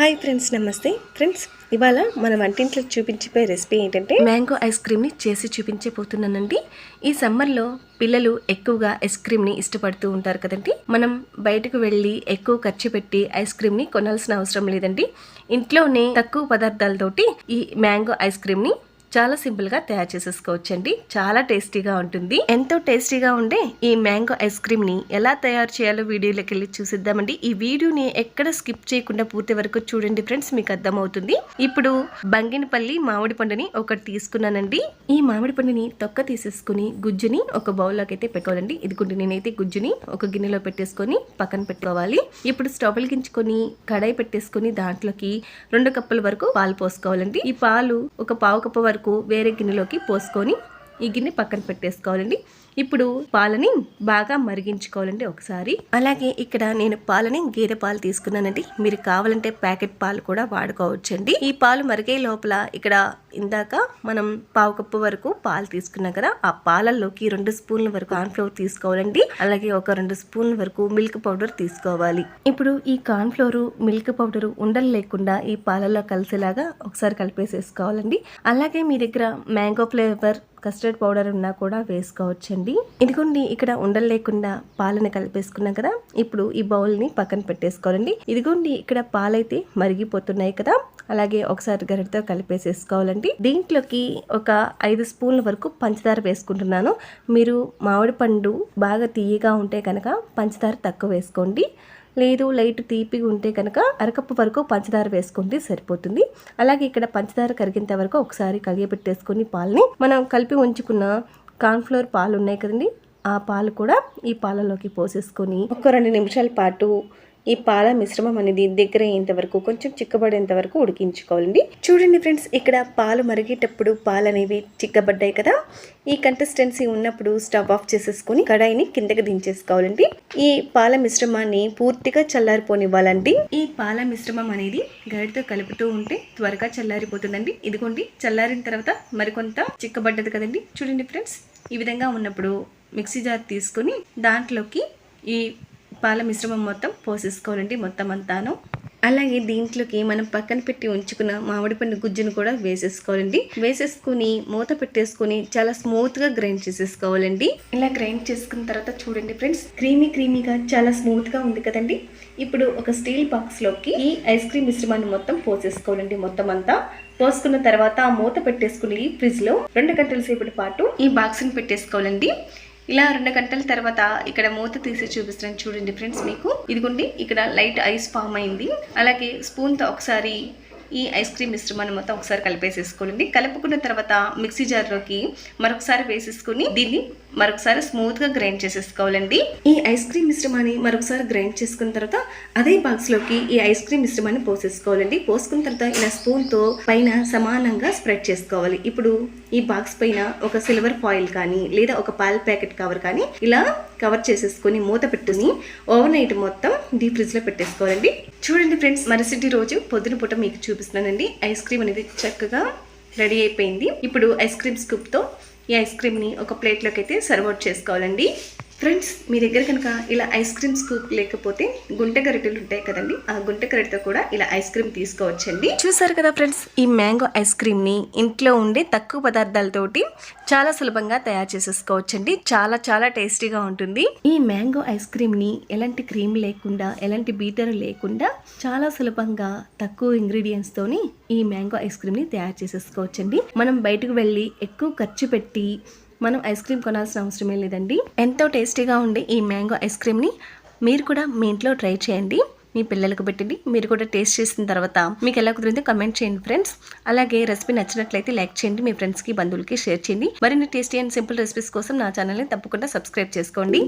Hi friends నమస్తే. Friends ఇవాళ మన వంటింట్లో చూపించిపోయే రెసిపీ ఏంటంటే మ్యాంగో ఐస్ క్రీమ్ని చేసి చూపించబోతున్నానండి. ఈ సమ్మర్లో పిల్లలు ఎక్కువగా ఐస్ క్రీమ్ని ఇష్టపడుతూ ఉంటారు కదండి. మనం బయటకు వెళ్ళి ఎక్కువ ఖర్చు పెట్టి ఐస్ క్రీమ్ని కొనాల్సిన అవసరం లేదండి. ఇంట్లోనే తక్కువ పదార్థాలతోటి ఈ మ్యాంగో ఐస్ క్రీమ్ని చాలా సింపుల్గా తయారు చేసేసుకోవచ్చండి. చాలా టేస్టీగా ఉంటుంది. ఎంతో టేస్టీగా ఉండే ఈ మ్యాంగో ఐస్ క్రీమ్ని ఎలా తయారు చేయాలో వీడియోలోకి వెళ్ళి చూసిద్దామండి. ఈ వీడియోని ఎక్కడ స్కిప్ చేయకుండా పూర్తి వరకు చూడండి ఫ్రెండ్స్ మీకు అర్థమవుతుంది. ఇప్పుడు బంగినపల్లి మామిడి పండుని ఒకటి తీసుకున్నానండి. ఈ మామిడి పండుని తొక్క తీసేసుకుని గుజ్జుని ఒక బౌల్లోకి అయితే పెట్టుకోవాలండి. ఇదిగోండి నేనైతే గుజ్జుని ఒక గిన్నెలో పెట్టేసుకొని పక్కన పెట్టుకోవాలి. ఇప్పుడు స్టవ్ గించుకొని కడాయి పెట్టేసుకొని దాంట్లోకి రెండు కప్పుల వరకు పాలు పోసుకోవాలండి. ఈ పాలు ఒక పావు కప్పు వరకు వేరే గిన్నెలోకి పోసుకొని ఈ గిన్నె పక్కన పెట్టేసుకోవాలండి. ఇప్పుడు పాలని బాగా మరిగించుకోవాలండి ఒకసారి. అలాగే ఇక్కడ నేను పాలని గేదె పాలు తీసుకున్నానండి. మీరు కావాలంటే ప్యాకెట్ పాలు కూడా వాడుకోవచ్చండి. ఈ పాలు మరిగే లోపల ఇక్కడ ఇందాక మనం పావు కప్పు వరకు పాలు తీసుకున్నాం కదా ఆ పాలల్లోకి రెండు స్పూన్ల వరకు కార్న్ఫ్లోర్ తీసుకోవాలండి. అలాగే ఒక రెండు స్పూన్ల వరకు మిల్క్ పౌడర్ తీసుకోవాలి. ఇప్పుడు ఈ కార్న్ఫ్లోర్ మిల్క్ పౌడర్ ఉండలు లేకుండా ఈ పాలలో కలిసేలాగా ఒకసారి కలిపేసేసుకోవాలండి. అలాగే మీ దగ్గర మ్యాంగో ఫ్లేవర్ కస్టర్డ్ పౌడర్ ఉన్నా కూడా వేసుకోవచ్చండి. ఇదిగోండి ఇక్కడ ఉండలు లేకుండా పాలను కలిపేసుకున్నాం కదా. ఇప్పుడు ఈ బౌల్ని పక్కన పెట్టేసుకోవాలండి. ఇదిగోండి ఇక్కడ పాలైతే మరిగిపోతున్నాయి కదా. అలాగే ఒకసారి గరిటతో కలిపేసేసుకోవాలండి. దీంట్లోకి ఒక ఐదు స్పూన్ల వరకు పంచదార వేసుకుంటున్నాను. మీరు మామిడి పండు బాగా తీయగా ఉంటే కనుక పంచదార తక్కువ వేసుకోండి. లేదు లైట్ తీపిగా ఉంటే కనుక అరకప్పు వరకు పంచదార వేసుకుంటే సరిపోతుంది. అలాగే ఇక్కడ పంచదార కరిగేంత వరకు ఒకసారి కలియబెట్టేసుకొని పాలని మనం కలిపి ఉంచుకున్న కార్న్ఫ్లోర్ పాలు ఉన్నాయి కదండి. ఆ పాలు కూడా ఈ పాలలోకి పోసేసుకొని ఒక రెండు నిమిషాల పాటు ఈ పాల మిశ్రమం అనేది దగ్గర అయ్యేంతవరకు కొంచెం చిక్కబడేంత వరకు ఉడికించుకోవాలండి. చూడండి ఫ్రెండ్స్ ఇక్కడ పాలు మరిగేటప్పుడు పాలు అనేవి చిక్కబడ్డాయి కదా. ఈ కన్సిస్టెన్సీ ఉన్నప్పుడు స్టవ్ ఆఫ్ చేసేసుకుని కడాయిని కిందకి దించేసుకోవాలండి. ఈ పాల మిశ్రమాన్ని పూర్తిగా చల్లారిపోనివ్వాలండి. ఈ పాల మిశ్రమం అనేది గడితో కలుపుతూ ఉంటే త్వరగా చల్లారిపోతుందండి. ఇదిగోండి చల్లారిన తర్వాత మరికొంత చిక్కబడ్డది కదండి. చూడండి ఫ్రెండ్స్ ఈ విధంగా ఉన్నప్పుడు మిక్సీ జార్ తీసుకొని దాంట్లోకి ఈ పాల మిశ్రమం మొత్తం పోసేసుకోవాలండి మొత్తం అంతాను అలాగే దీంట్లోకి మనం పక్కన పెట్టి ఉంచుకున్న మామిడి పండు గుజ్జును కూడా వేసేసుకోవాలండి. వేసేసుకుని మూత పెట్టేసుకుని చాలా స్మూత్గా గ్రైండ్ చేసేసుకోవాలండి. ఇలా గ్రైండ్ చేసుకున్న తర్వాత చూడండి ఫ్రెండ్స్ క్రీమీ క్రీమీగా చాలా స్మూత్గా ఉంది కదండి. ఇప్పుడు ఒక స్టీల్ బాక్స్లోకి ఈ ఐస్ క్రీమ్ మిశ్రమాన్ని మొత్తం పోసేసుకోవాలండి మొత్తం అంతా పోసుకున్న తర్వాత మూత పెట్టేసుకుని ఫ్రిడ్జ్లో రెండు గంటల సేపటి పాటు ఈ బాక్స్ని పెట్టేసుకోవాలండి. ఇలా రెండు గంటల తర్వాత ఇక్కడ మూత తీసి చూపిస్తాను చూడండి ఫ్రెండ్స్ మీకు. ఇదిగోండి ఇక్కడ లైట్ ఐస్ ఫామ్ అయింది. అలాగే స్పూన్తో ఒకసారి ఈ ఐస్ క్రీమ్ మిశ్రమాన్ని మొత్తం ఒకసారి కలిపేసేసుకోండి. కలుపుకున్న తర్వాత మిక్సీ జార్లోకి మరొకసారి వేసేసుకుని దీన్ని మరొకసారి స్మూత్గా గ్రైండ్ చేసేసుకోవాలండి. ఈ ఐస్ క్రీమ్ మిశ్రమాన్ని మరొకసారి గ్రైండ్ చేసుకున్న తర్వాత అదే బాక్స్లోకి ఈ ఐస్ క్రీమ్ మిశ్రమాన్ని పోసేసుకోవాలండి. పోసుకున్న తర్వాత ఇలా స్పూన్తో పైన సమానంగా స్ప్రెడ్ చేసుకోవాలి. ఇప్పుడు ఈ బాక్స్ పైన ఒక సిల్వర్ ఫాయిల్ కానీ లేదా ఒక పాల్ ప్యాకెట్ కవర్ కానీ ఇలా కవర్ చేసేసుకొని మూత పెట్టుకుని ఓవర్ నైట్ మొత్తం డీప్ ఫ్రిడ్జ్లో పెట్టేసుకోవాలండి. చూడండి ఫ్రెండ్స్ మరుసటి రోజు పొద్దున పూట మీకు చూపిస్తున్నానండి. ఐస్ క్రీమ్ అనేది చక్కగా రెడీ అయిపోయింది. ఇప్పుడు ఐస్ క్రీమ్ స్కూప్తో ఈ ఐస్ క్రీమ్ని ఒక ప్లేట్లోకి అయితే సర్వ్ అవుట్ చేసుకోవాలండి. ఫ్రెండ్స్ మీ దగ్గర కనుక ఇలా ఐస్ క్రీమ్ స్కూప్ లేకపోతే గుంట గరిటెలు ఉంటాయి కదండి ఆ గుంట గరిటెతో కూడా ఇలా ఐస్ క్రీమ్ తీసుకోవచ్చండి. చూసారు కదా ఫ్రెండ్స్ ఈ మ్యాంగో ఐస్ క్రీమ్ని ఇంట్లో ఉండే తక్కువ పదార్థాలతోటి చాలా సులభంగా తయారు చేసేసుకోవచ్చండి చాలా చాలా టేస్టీగా ఉంటుంది. ఈ మ్యాంగో ఐస్ క్రీమ్ని ఎలాంటి క్రీమ్ లేకుండా ఎలాంటి బీటర్ లేకుండా చాలా సులభంగా తక్కువ ఇంగ్రీడియంట్స్ తోని ఈ మ్యాంగో ఐస్ క్రీమ్ని తయారు చేసేసుకోవచ్చండి. మనం బయటకు వెళ్ళి ఎక్కువ ఖర్చు పెట్టి మనం ఐస్ క్రీమ్ కొనాల్సిన అవసరమే లేదండి. ఎంతో టేస్టీగా ఉండే ఈ మ్యాంగో ఐస్ క్రీమ్ని మీరు కూడా మీ ఇంట్లో ట్రై చేయండి. మీ పిల్లలకు పెట్టండి. మీరు కూడా టేస్ట్ చేసిన తర్వాత మీకు ఎలా కుదిరిందో కమెంట్ చేయండి ఫ్రెండ్స్ అలాగే రెసిపీ నచ్చినట్లయితే లైక్ చేయండి. మీ ఫ్రెండ్స్కి బంధువులకి షేర్ చేయండి. మరిన్ని టేస్టీ అండ్ సింపుల్ రెసిపీస్ కోసం నా ఛానల్ని తప్పకుండా సబ్స్క్రైబ్ చేసుకోండి.